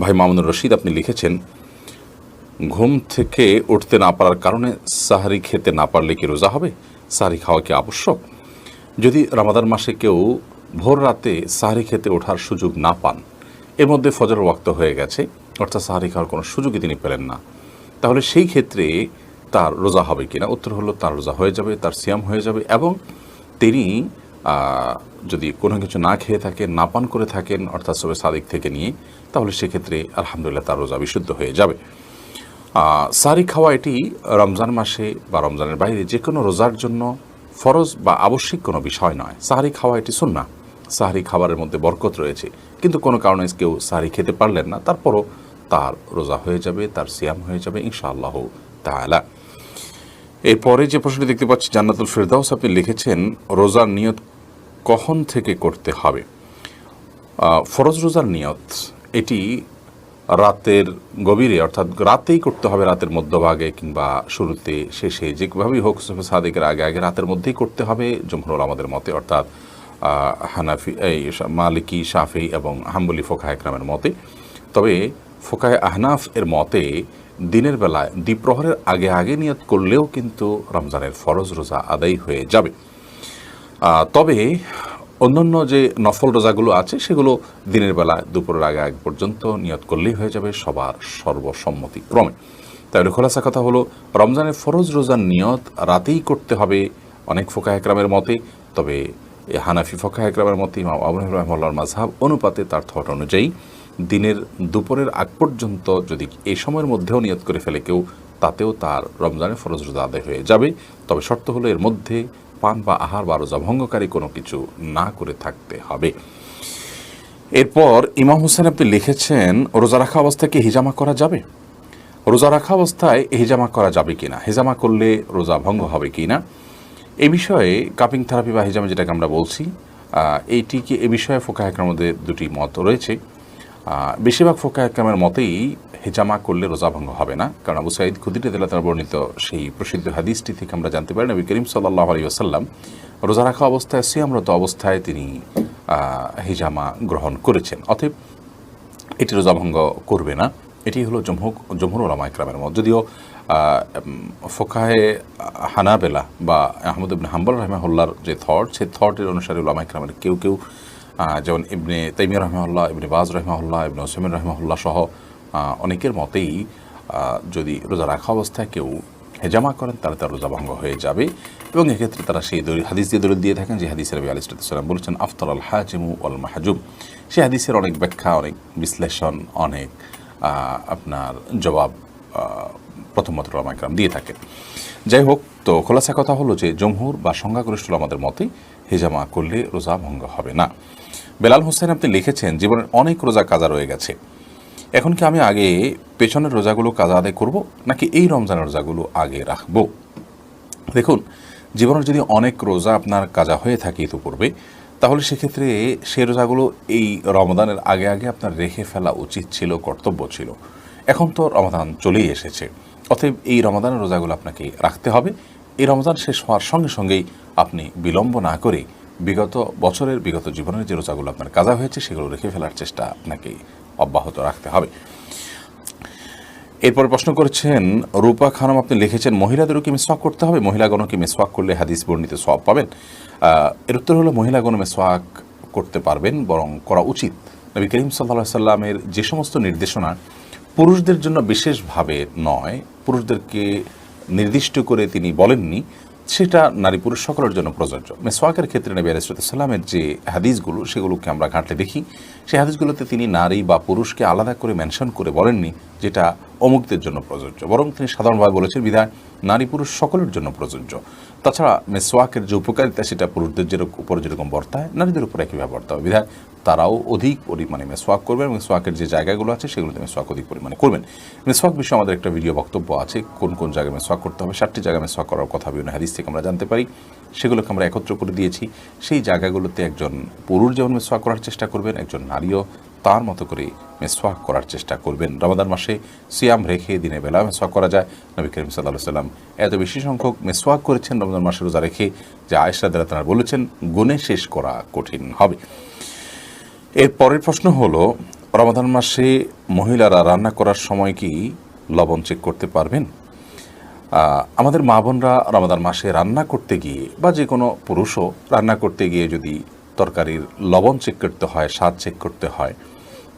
ভাই মামুনুর রশিদ, আপনি লিখেছেন, ঘুম থেকে উঠতে না পারার কারণে সাহারি খেতে না পারলে কি রোজা হবে? সাহারি খাওয়া কি আবশ্যক? যদি রামাদান মাসে কেউ ভোর রাতে সাহারি খেতে ওঠার সুযোগ না পান, এর মধ্যে ফজর ওয়াক্ত হয়ে গেছে, অর্থাৎ সাহারি খাওয়ার কোনো সুযোগই তিনি পেলেন না, তাহলে সেই ক্ষেত্রে তার রোজা হবে কিনা? উত্তর হলো, তার রোজা হয়ে যাবে, তার সিয়াম হয়ে যাবে এবং তিনি যদি কোনো কিছু না খেয়ে থাকেন, না পান করে থাকেন, অর্থাৎ সবে সাদিক থেকে নিয়ে, তাহলে সেক্ষেত্রে আলহামদুলিল্লাহ তার রোজা বিশুদ্ধ হয়ে যাবে। সারি খাওয়া এটি রমজান মাসে বা রমজানের বাইরে যে কোনো রোজার জন্য ফরজ বা আবশ্যিক কোনো বিষয় নয়। সাহারি খাওয়া এটি সুন্না সাহারি খাবারের মধ্যে বরকত রয়েছে। কিন্তু কোনো কারণে কেউ সাহারি খেতে পারলেন না, তারপরও তার রোজা হয়ে যাবে, তার সিয়াম হয়ে যাবে ইনশাআল্লাহ তাআলা। এরপরে যে প্রশ্নটি দেখতে পাচ্ছি, জান্নাতুল ফেরদাউস আপনি লিখেছেন, রোজার নিয়ত কখন থেকে করতে হবে? ফরজ রোজার নিয়ত, এটি রাতের গভীরে, অর্থাৎ রাতেই করতে হবে, রাতের মধ্যভাগে কিংবা শুরুতে, শেষে, যেভাবেই হোক সাদেকের আগে আগে রাতের মধ্যেই করতে হবে জমহুর আমাদের মতে, অর্থাৎ হানাফি, এই মালিকি, শাফি এবং হাম্বলি ফোকা একরামের মতে। তবে ফোকায় আহনাফ এর মতে, দিনের বেলায় দ্বীপ্রহরের আগে আগে নিয়ত করলেও কিন্তু রমজানের ফরজ রোজা আদায় হয়ে যাবে। তবে অন্যান্য যে নফল রোজাগুলো আছে, সেগুলো দিনের বেলা দুপুরের আগে আগ পর্যন্ত নিয়ত করলেই হয়ে যাবে সবার সর্বসম্মতি ক্রমে। তাহলে খোলাসা কথা হলো, রমজানের ফরজ রোজার নিয়ত রাতেই করতে হবে অনেক ফোকা একরামের মতে, তবে হানাফি ফোকা একরামের মতে, ইমাম আবু রহমাল্লার মাঝহাব অনুপাতে তার থট অনুযায়ী দিনের দুপুরের আগ পর্যন্ত যদি এই সময়ের মধ্যেও নিয়ত করে ফেলে কেউ, তাতেও তার রমজানের ফরজ রোজা আদায় হয়ে যাবে। তবে শর্ত হলো এর মধ্যে পান বা আহার বা রোজা ভঙ্গকারী কোনো কিছু না করে থাকতে হবে। এরপর ইমাম হোসেন আপনি লিখেছেন, রোজা রাখা অবস্থায় কি হিজামা করা যাবে? রোজা রাখা অবস্থায় হিজামা করা যাবে কি না হিজামা করলে রোজা ভঙ্গ হবে কি না এ বিষয়ে কাপিং থেরাপি বা হিজামা যেটাকে আমরা বলছি এইটিকে এ বিষয়ে ফোকা একরামের মধ্যে দুটি মত রয়েছে। বেশিরভাগ ফোকা একরামের মতেই হেজামা করলে রোজা ভঙ্গ হবে না। কারণ আবু সাইদ খুদির তেলা তার বর্ণিত সেই প্রসিদ্ধ হাদিসটি থেকে আমরা জানতে পারি, নবী করিম সাল্লাহ আলী আসাল্লাম রোজা রাখা অবস্থায়, সিয়ামরত অবস্থায় তিনি হিজামা গ্রহণ করেছেন। অতএব এটি রোজা ভঙ্গ করবে না। এটি হলো জমহুক, জমহুর ওলামা ইকরামের মত। যদিও ফোকাহে হানাবেলা বা আহমদ ইবনে হাম্বল রহমাহুল্লার যে থট সেই থটের অনুসারে ওলামা ইকরামের কেউ কেউ যেমন ইবনে তাইমিয়া রহমাহুল্লাহ, ইবনে বাজ রহমাহুল্লাহ, ইবনে ওসমিন রহমাহুল্লাহ সহ অনেকের মতেই যদি রোজা রাখা অবস্থায় কেউ হেজামা করেন তাহলে তার রোজা ভঙ্গ হয়ে যাবে। এবং এক্ষেত্রে তারা সেই দলিল হাদিস দিয়ে দলিল দিয়ে থাকেন যে হাদিসের নবী আলিসাল্লাম বলেছেন আফতর আল হাজিমু আল মাহাজুম। সে হাদিসের অনেক ব্যাখ্যা অনেক বিশ্লেষণ অনেক আপনার জবাব আহ, প্রথমত রামাইকরাম দিয়ে থাকে যাই হোক তো খোলাসা কথা হলো যে জমহুর বা সংখ্যাগরিষ্ঠ আমাদের মতে হেজামা করলে রোজা ভঙ্গ হবে না। বেলাল হোসেন আপনি লিখেছেন জীবনের অনেক রোজা কাজা রয়ে গেছে। এখন কি আমি আগে পেছনের রোজাগুলো কাজা আদায় করব, নাকি এই রমজানের রোজাগুলো আগে রাখব? দেখুন, জীবনের যদি অনেক রোজা আপনার কাজা হয়ে থাকে ইতিপূর্বে, তাহলে সেক্ষেত্রে সে রোজাগুলো এই রমদানের আগে আগে আপনার রেখে ফেলা উচিত ছিল, কর্তব্য ছিল। এখন তো রমাদান চলেই এসেছে। অতএব এই রমাদানের রোজাগুলো আপনাকে রাখতে হবে। এই রমজান শেষ হওয়ার সঙ্গে সঙ্গেই আপনি বিলম্ব না করে বিগত বছরের, বিগত জীবনের যে রোজাগুলো আপনার কাজা হয়েছে, সেগুলো রেখে ফেলার চেষ্টা আপনাকে অব্যাহত রাখতে হবে। এরপর প্রশ্ন করেছেন, রূপা খানম আপনি লিখেছেন, মহিলাদেরও কি মিসওয়াক করতে হবে? মহিলাগণও কি মিসওয়াক করলে হাদিস বর্ণিত সব পাবেন? এর উত্তর হলো মহিলাগণ মিসওয়াক করতে পারবেন, বরং করা উচিত। নবী করিম সাল্লা সাল্লামের যে সমস্ত নির্দেশনা পুরুষদের জন্য বিশেষভাবে নয়, পুরুষদেরকে নির্দিষ্ট করে তিনি বলেননি সেটা নারী পুরুষ সকলের জন্য প্রযোজ্য। মেসওয়াকের ক্ষেত্রে নবী আলাইসালামের যে হাদিসগুলো, সেগুলোকে আমরা ঘাঁটলে দেখি। সেই হাদিসগুলোতে তিনি নারী বা পুরুষকে আলাদা করে মেনশন করে বলেননি যেটা অমুকদের জন্য প্রযোজ্য। বরং তিনি সাধারণভাবে বলেছেন, বিধায় নারী পুরুষ সকলের জন্য প্রযোজ্য। তাছাড়া মেসওয়াকের যে উপকারিতা, সেটা পুরুষদের যেরকম উপর যেরকম বর্তায়, নারীদের উপরে একইভাবে বর্তায়। বিধায় তারাও অধিক পরিমাণে মেসওয়াক করবেন এবং মেসওয়াকের যে জায়গাগুলো আছে, সেগুলোতে মেসওয়াক অধিক পরিমাণে করবেন। মেসওয়াক বিষয়ে আমাদের একটা ভিডিও বক্তব্য আছে, কোন কোন জায়গায় মেসওয়াক করতে হবে, সাতটি জায়গায় মেসওয়াক করার কথা বিভিন্ন হাদিস থেকে আমরা জানতে পারি। সেগুলোকে আমরা একত্র করে দিয়েছি। সেই জায়গাগুলোতে একজন পুরুষ যেমন মেসওয়াক করার চেষ্টা করবেন, একজন নারীও তার মতো করে মেসওয়াক করার চেষ্টা করবেন। রমাদান মাসে সিয়াম রেখে দিনের বেলা মেসওয়াক করা যায়। নবী করিম সাল্লাহ সাল্লাম এত বেশি সংখ্যক মেসওয়াক করেছেন রমজান মাসে রোজা রেখে যে আয়সা দ্বারা তারা বলেছেন, গুণে শেষ করা কঠিন হবে। এর পরের প্রশ্ন হলো, রমাদান মাসে মহিলারা রান্না করার সময় কি লবণ চেক করতে পারবেন? আমাদের মা বোনরা রমাদান মাসে রান্না করতে গিয়ে বা যে কোনো পুরুষও রান্না করতে গিয়ে যদি তরকারির লবণ চেক করতে হয়, স্বাদ চেক করতে হয়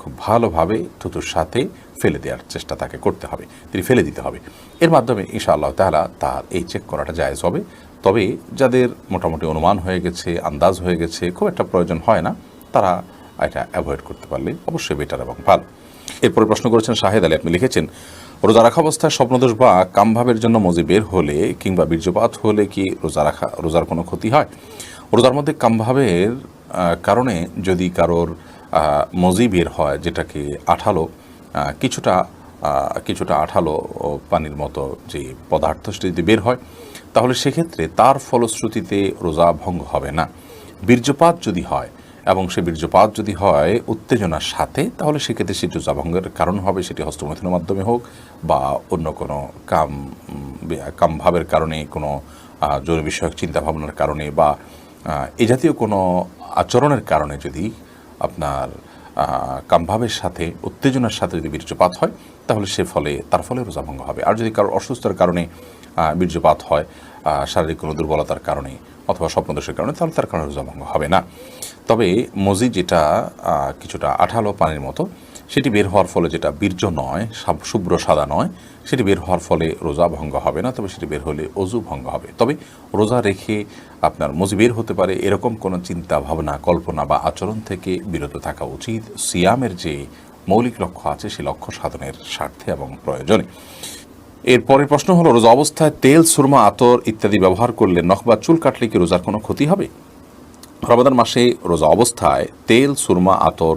খুব ভালোভাবে থুতুর সাথে ফেলে দেওয়ার চেষ্টা তাকে করতে হবে, তিনি ফেলে দিতে হবে। এর মাধ্যমে ইনশাআল্লাহ তাহলা তার এই চেক করাটা জায়েজ হবে। তবে যাদের মোটামুটি অনুমান হয়ে গেছে, আন্দাজ হয়ে গেছে, খুব একটা প্রয়োজন হয় না, তারা এটা অ্যাভয়েড করতে পারলে অবশ্যই বেটার এবং ভালো। এরপরে প্রশ্ন করেছেন শাহেদ আলী, আপনি লিখেছেন, রোজা রাখা অবস্থায় স্বপ্নদোষ বা কামভাবের জন্য মজি বের হলে কিংবা বীর্যপাত হলে কি রোজা রাখা, রোজার কোনো ক্ষতি হয়? রোজার মধ্যে কামভাবের কারণে যদি কারোর মজি বের হয় যেটাকে আঠালো কিছুটা কিছুটা আঠালো পানির মতো যে পদার্থ সেটা যদি বের হয় তাহলে সেক্ষেত্রে তার ফলশ্রুতিতে রোজা ভঙ্গ হবে না। বীর্যপাত যদি হয় এবং সে বীর্যপাত যদি হয় উত্তেজনার সাথে তাহলে সেক্ষেত্রে সেটি রোজাভঙ্গের কারণ হবে সেটি হস্তমৈথুনের মাধ্যমে হোক বা অন্য কোনো কাম উম, কাম ভাবের কারণে কোনো জরুরি বিষয়ক চিন্তা ভাবনার কারণে বা এ জাতীয় কোনো আচরণের কারণে যদি আপনার কামভাবের সাথে, উত্তেজনার সাথে যদি বীর্যপাত হয়, তাহলে সে ফলে, তার ফলে রোজাভঙ্গ হবে। আর যদি কারোর অসুস্থতার কারণে বীর্যপাত হয় শারীরিক কোনো দুর্বলতার কারণে অথবা স্বপ্নদোষের কারণে, তাহলে তার কারণে রোজাভঙ্গ হবে না। তবে মজি যেটা কিছুটা আঠালো পানির মতো সেটি বের হওয়ার ফলে যেটা বীর্য নয় শুভ্র সাদা নয়, সেটি বের হওয়ার ফলে রোজা ভঙ্গ হবে না, তবে সেটি বের হলে অজু ভঙ্গ হবে। তবে রোজা রেখে আপনার মজি বের হতে পারে, এরকম কোনো চিন্তা, ভাবনা, কল্পনা বা আচরণ থেকে বিরত থাকা উচিত। সিয়ামের যে মৌলিক লক্ষ্য আছে সেই লক্ষ্য সাধনের স্বার্থে এবং প্রয়োজনে। এর পরের প্রশ্ন হলো, রোজা অবস্থায় তেল, সুরমা, আতর ইত্যাদি ব্যবহার করলে নখ বা চুল কাটলে কি রোজার কোনো ক্ষতি হবে? রমাদান মাসে রোজা অবস্থায় তেল, সুরমা, আতর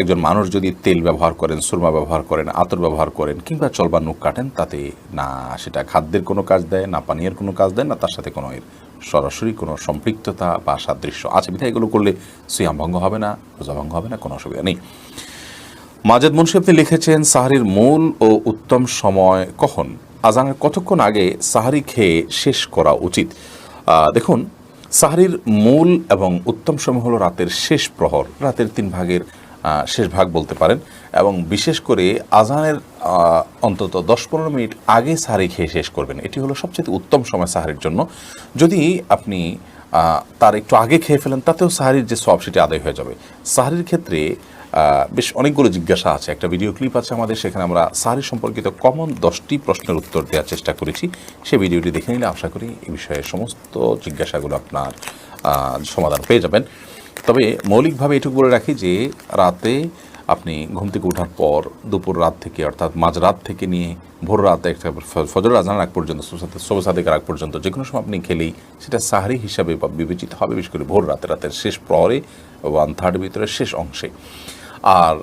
একজন মানুষ যদি তেল ব্যবহার করেন, সুরমা ব্যবহার করেন, আতর ব্যবহার করেন, কিংবা চলবা নুক কাটেন, তাতে না সেটা খাদ্যের কোনো কাজ দেয়, না পানীয়ের কোনো কাজ দেয়, না তার সাথে কোনো এর সরাসরি কোনো সম্পৃক্ততা বা সাদৃশ্য আছে। বিধায় এগুলো করলে সিয়াম ভঙ্গ হবে না, রোজা ভঙ্গ হবে না, কোনো অসুবিধা নেই। মাজেদ মুন্সি আপনি লিখেছেন, সাহারির মূল ও উত্তম সময় কখন? আজানের কতক্ষণ আগে সাহারি খেয়ে শেষ করা উচিত? দেখুন, সাহারির মূল এবং উত্তম সময় হলো রাতের শেষ প্রহর, রাতের তিন ভাগের শেষ ভাগ বলতে পারেন। এবং বিশেষ করে আজানের অন্তত দশ পনেরো মিনিট আগে সাহারি খেয়ে শেষ করবেন। এটি হলো সবচেয়ে উত্তম সময় সাহারির জন্য। যদি আপনি তার একটু আগে খেয়ে ফেলেন, তাতেও সাহারির যে সব সেটি আদায় হয়ে যাবে। সাহারির ক্ষেত্রে বেশ অনেকগুলো জিজ্ঞাসা আছে। একটা ভিডিও ক্লিপ আছে আমাদের, সেখানে আমরা সাহারি সম্পর্কিত কমন দশটি প্রশ্নের উত্তর দেওয়ার চেষ্টা করেছি। সেই ভিডিওটি দেখে নিলে আশা করি এই বিষয়ে সমস্ত জিজ্ঞাসাগুলো আপনার সমাধান পেয়ে যাবেন। তবে মৌলিকভাবে এটুকু বলে রাখি যে রাতে আপনি ঘুম থেকে ওঠার পর দুপুর রাত থেকে, অর্থাৎ মাঝরাত থেকে নিয়ে ভোর রাত একটা ফজর আজান আগ পর্যন্ত সবে সাদেকের আগ পর্যন্ত যে কোনো সময় আপনি খেলেই সেটা সাহারি হিসাবে বা বিবেচিত হবে, বিশেষ করে ভোর রাতে, রাতের শেষ প্রহরে ওয়ান থার্ড ভিতরে শেষ অংশে। আর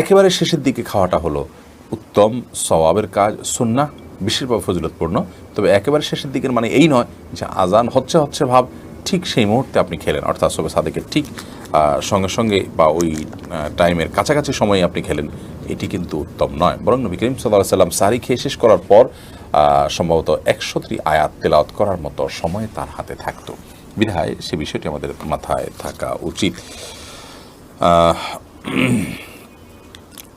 একেবারে শেষের দিকে খাওয়াটা হলো উত্তম সওয়াবের কাজ সুন্না বিশেষভাবে ফজিলতপূর্ণ। তবে একেবারে শেষের দিকের মানে এই নয় যে আজান হচ্ছে হচ্ছে ভাব ঠিক সেই মুহূর্তে আপনি খেলেন, অর্থাৎ সবে সাদেকের ঠিক সঙ্গে সঙ্গে বা ওই টাইমের কাছাকাছি সময়ে আপনি খেলেন, এটি কিন্তু উত্তম নয়। বরং নবী করিম সাল্লাহ সাল্লাম সারি খেয়ে শেষ করার পর সম্ভবত একশোটি আয়াত তেলাওয়াত করার মতো সময় তার হাতে থাকতো। বিধায় সে বিষয়টি আমাদের মাথায় থাকা উচিত।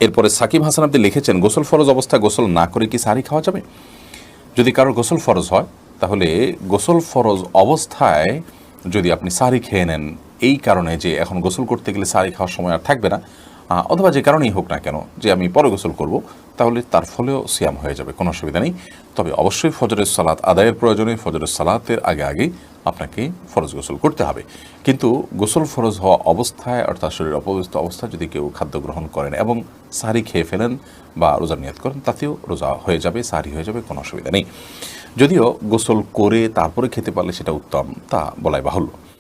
এরপরে সাকিব হাসান আপনি লিখেছেন, গোসল ফরজ অবস্থায় গোসল না করে কি সারি খাওয়া যাবে? যদি কারোর গোসল ফরজ হয় তাহলে গোসল ফরজ অবস্থায় যদি আপনি সারি খেয়ে নেন, এই কারণে যে এখন গোসল করতে গেলে সারি খাওয়ার সময় আর থাকবে না অথবা যে কারণেই হোক না কেন, যে আমি পরে গোসল করব, তাহলে তার ফলেও সিয়াম হয়ে যাবে, কোনো অসুবিধা নেই। তবে অবশ্যই ফজরের সালাত আদায়ের প্রয়োজনে ফজরের সালাতের আগে আগে আপনাকে ফরজ গোসল করতে হবে। কিন্তু গোসল ফরজ হওয়া অবস্থায়, অর্থাৎ শরীর অপবিস্ত অবস্থায় যদি কেউ খাদ্য গ্রহণ করেন এবং সারি খেয়ে ফেলেন বা রোজা নিয়াত করেন, তাতেও রোজা হয়ে যাবে, সারি হয়ে যাবে, কোনো অসুবিধা নেই। যদিও গোসল করে তারপরে খেতে পারলে সেটা উত্তম তা বলাই বাহুল্য।